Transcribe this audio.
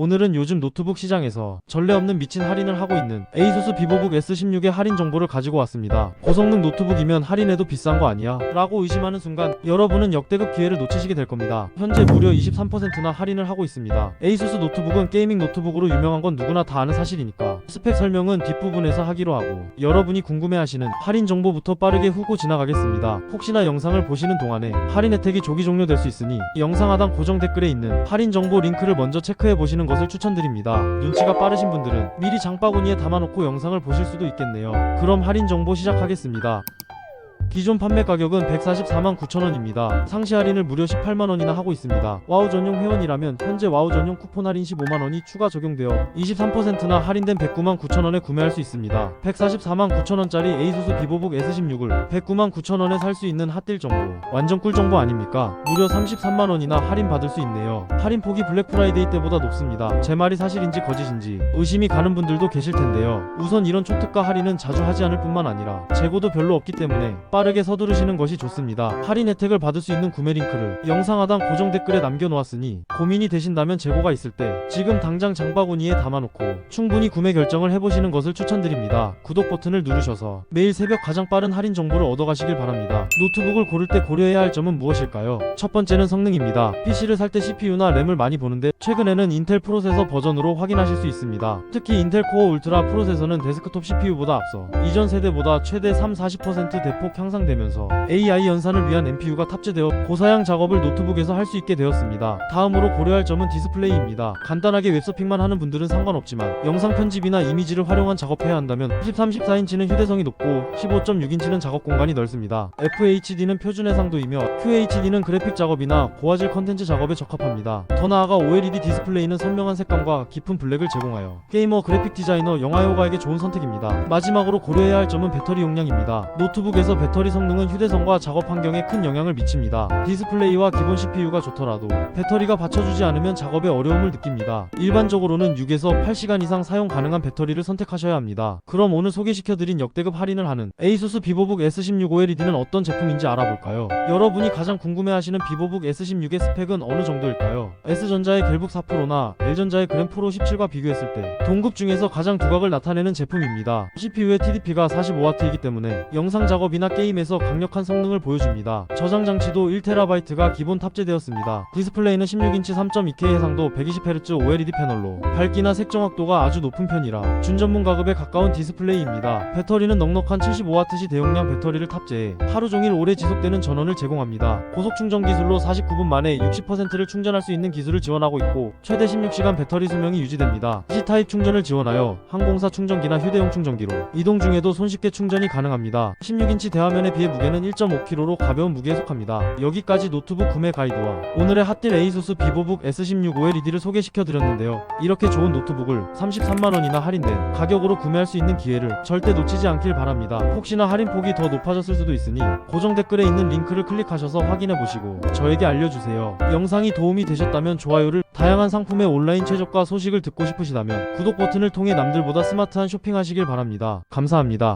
오늘은 요즘 노트북 시장에서 전례 없는 미친 할인을 하고 있는 에이수스 비보북 S16의 할인 정보를 가지고 왔습니다. 고성능 노트북이면 할인해도 비싼 거 아니야? 라고 의심하는 순간 여러분은 역대급 기회를 놓치시게 될 겁니다. 현재 무려 23%나 할인을 하고 있습니다. 에이수스 노트북은 게이밍 노트북으로 유명한 건 누구나 다 아는 사실이니까 스펙 설명은 뒷부분에서 하기로 하고 여러분이 궁금해하시는 할인 정보부터 빠르게 후고 지나가겠습니다. 혹시나 영상을 보시는 동안에 할인 혜택이 조기 종료될 수 있으니 영상 하단 고정 댓글에 있는 할인 정보 링크를 먼저 체크해 보시는 것을 추천드립니다. 눈치가 빠르신 분들은 미리 장바구니에 담아놓고 영상을 보실 수도 있겠네요. 그럼 할인 정보 시작하겠습니다. 기존 판매 가격은 144만 9천원입니다. 상시 할인을 무려 18만원이나 하고 있습니다. 와우 전용 회원이라면 현재 와우 전용 쿠폰 할인 15만원이 추가 적용되어 23%나 할인된 109만 9천원에 구매할 수 있습니다. 144만 9천원짜리 에이수스 비보북 S16을 109만 9천원에 살 수 있는 핫딜 정보. 완전 꿀 정보 아닙니까? 무려 33만원이나 할인 받을 수 있네요. 할인 폭이 블랙 프라이데이 때보다 높습니다. 제 말이 사실인지 거짓인지 의심이 가는 분들도 계실 텐데요. 우선 이런 초특가 할인은 자주 하지 않을 뿐만 아니라 재고도 별로 없기 때문에 빠르게 서두르시는 것이 좋습니다. 할인 혜택을 받을 수 있는 구매 링크를 영상 하단 고정 댓글에 남겨놓았으니 고민이 되신다면 재고가 있을 때 지금 당장 장바구니에 담아놓고 충분히 구매 결정을 해보시는 것을 추천드립니다. 구독 버튼을 누르셔서 매일 새벽 가장 빠른 할인 정보를 얻어가시길 바랍니다. 노트북을 고를 때 고려해야 할 점은 무엇일까요? 첫 번째는 성능입니다. PC를 살 때 CPU나 램을 많이 보는데 최근에는 인텔 프로세서 버전으로 확인하실 수 있습니다. 특히 인텔 코어 울트라 프로세서는 데스크톱 CPU보다 앞서 이전 세대보다 최대 3, 40% 대폭 향상 되면서 AI 연산을 위한 NPU가 탑재되어 고사양 작업을 노트북에서 할 수 있게 되었습니다. 다음으로 고려할 점은 디스플레이입니다. 간단하게 웹서핑만 하는 분들은 상관없지만 영상 편집이나 이미지를 활용한 작업해야 한다면 13, 14인치는 휴대성이 높고 15.6인치는 작업 공간이 넓습니다. FHD는 표준 해상도이며 QHD는 그래픽 작업이나 고화질 컨텐츠 작업에 적합합니다. 더 나아가 OLED 디스플레이는 선명한 색감과 깊은 블랙을 제공하여 게이머 그래픽 디자이너 영화 효과에게 좋은 선택입니다. 마지막으로 고려해야 할 점은 배터리 용량입니다. 노트북에서 배터리 성능은 휴대성과 작업 환경에 큰 영향을 미칩니다. 디스플레이와 기본 CPU가 좋더라도 배터리가 받쳐주지 않으면 작업에 어려움을 느낍니다. 일반적으로는 6에서 8시간 이상 사용 가능한 배터리를 선택하셔야 합니다. 그럼 오늘 소개시켜드린 역대급 할인을 하는 에이수스 비보북 S16 OLED는 어떤 제품인지 알아볼까요? 여러분이 가장 궁금해하시는 비보북 S16의 스펙은 어느 정도일까요? S전자의 갤북 4프로나 L전자의 그램 프로 17과 비교했을 때 동급 중에서 가장 두각을 나타내는 제품입니다. CPU의 TDP가 45W이기 때문에 영상 작업이나 게임 에서 강력한 성능을 보여줍니다. 저장 장치도 1TB가 기본 탑재되었습니다. 디스플레이는 16인치 3.2K 해상도 120Hz OLED 패널로 밝기나 색 정확도가 아주 높은 편이라 준전문 가급에 가까운 디스플레이입니다. 배터리는 넉넉한 75W 대용량 배터리를 탑재해 하루 종일 오래 지속되는 전원을 제공합니다. 고속 충전 기술로 49분 만에 60%를 충전할 수 있는 기술을 지원하고 있고 최대 16시간 배터리 수명이 유지됩니다. C타입 충전을 지원하여 항공사 충전기나 휴대용 충전기로 이동 중에도 손쉽게 충전이 가능합니다. 16인치 대화면 에 비해 무게는 1.5kg로 가벼운 무게에 속합니다. 여기까지 노트북 구매 가이드와 오늘의 핫딜 에이수스 비보북 S16 OLED를 소개시켜 드렸는데요. 이렇게 좋은 노트북을 33만원이나 할인된 가격으로 구매할 수 있는 기회를 절대 놓치지 않길 바랍니다. 혹시나 할인 폭이 더 높아졌을 수도 있으니 고정 댓글에 있는 링크를 클릭하셔서 확인해 보시고 저에게 알려주세요. 영상이 도움이 되셨다면 좋아요를 다양한 상품의 온라인 최저가 소식을 듣고 싶으시다면 구독 버튼을 통해 남들보다 스마트한 쇼핑하시길 바랍니다. 감사합니다.